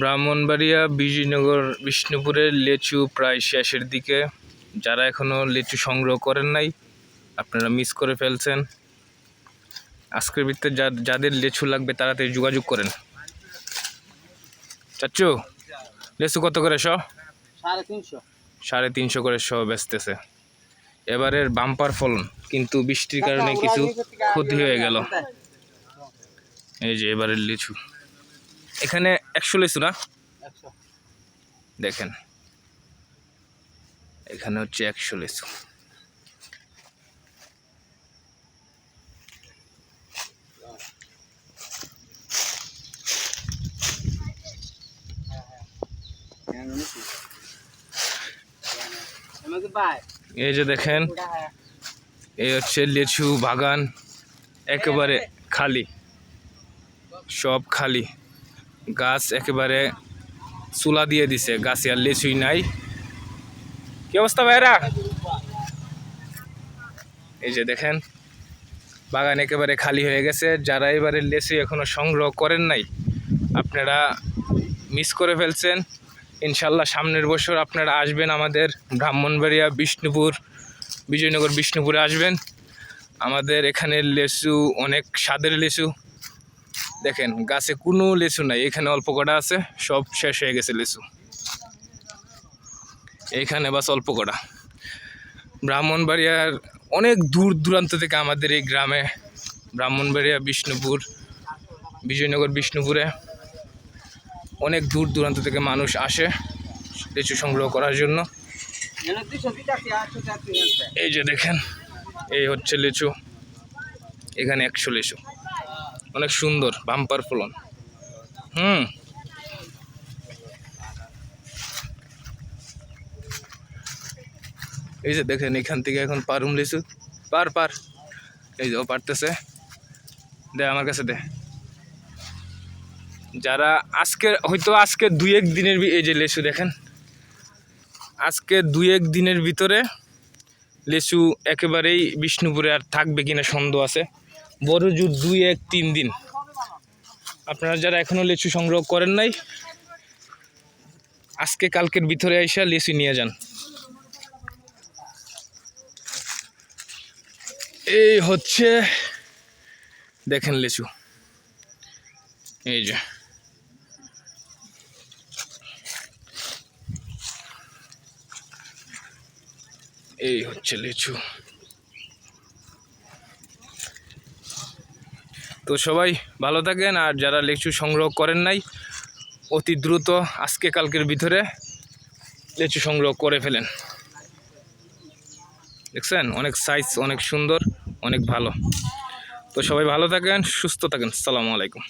ব্রাহ্মণবাড়িয়া বিজয়নগর বিষ্ণুপুরের লেচু প্রায় শেষের দিকে। যারা এখনও লিচু সংগ্রহ করেন নাই আপনারা মিস করে ফেলছেন। আজকের যা যাদের লেচু লাগবে তাড়াতাড়ি যোগাযোগ করেন। চাচ্চু লেচু কত করে শ সাড়ে তিনশো। সাড়ে তিনশো করে শ বেচতেছে। এবারের বাম্পার ফলন কিন্তু বৃষ্টির কারণে কিছু ক্ষতি হয়ে গেল। এই যে এবারের লিচু। এখানে একশো লিচু না? দেখেন। এখানে হচ্ছে একশো বাই এই যে দেখেন এই হচ্ছে লিচু বাগান একেবারে খালি সব খালি। একেবারে চুলা দিয়ে দিছে, গাছে আর লিচুই নাই। কি অবস্থা ভাইরা এই যে দেখেন, বাগান একেবারে খালি হয়ে গেছে। যারা এবারে লেচু এখনও সংগ্রহ করেন নাই, আপনারা মিস করে ফেলছেন। ইনশাল্লাহ সামনের বছর আপনারা আসবেন আমাদের ব্রাহ্মণবাড়িয়া, বিষ্ণুপুর, বিজয়নগর, বিষ্ণুপুরে আসবেন। আমাদের এখানে লেচু, অনেক স্বাদের লেচু। দেখেন, গাছে কোনো লেচু নাই। এখানে অল্প কটা আছে, সব শেষ হয়ে গেছে লেচু। এইখানে বাস অল্প কটা। ব্রাহ্মণবাড়িয়ার অনেক দূর দূরান্ত থেকে আমাদের এই গ্রামে ব্রাহ্মণবাড়িয়া, বিষ্ণুপুর, বিজয়নগর, বিষ্ণুপুরে অনেক দূর দূরান্ত থেকে মানুষ আসে লিচু সংগ্রহ করার জন্য। এই যে দেখেন, এই হচ্ছে লিচু। এখানে একশো লিচু। অনেক সুন্দর বাম্পার ফলন। হুম। এই যে দেখেন, এখান থেকে এখন পারুম লিচু। পার পার। এই যে ও পারতেছে। দে আমার কাছে দে। যারা আজকে, হয়তো আজকে দুই এক দিনের এই যে লিচু দেখেন। আজকে দুই এক দিনের ভিতরে লিচু একেবারেই বিষ্ণুপুরে আর থাকবে কিনা সন্দেহ আছে। বড় জোর দুই এক তিন দিন। আপনারা যারা এখনও লিচু সংগ্রহ করেন নাই, আজকে কালকের ভিতরে আইসা লিচু নিয়ে যান। এই হচ্ছে, দেখেন লিচু। এই যে। এই হচ্ছে লিচু। তো সবাই ভালো থাকেন, আর যারা লেচু সংগ্রহ করেন নাই, অতি দ্রুত আজকে কালকের ভিতরে লেচু সংগ্রহ করে ফেলেন। দেখছেন? অনেক সাইজ অনেক সুন্দর, অনেক ভালো। তো সবাই ভালো থাকেন, সুস্থ থাকেন। সালামু আলাইকুম।